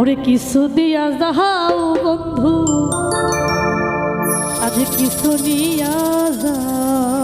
ওরে কিছু দিয়া যাও বন্ধু আজ কিছু নিয়া যাও।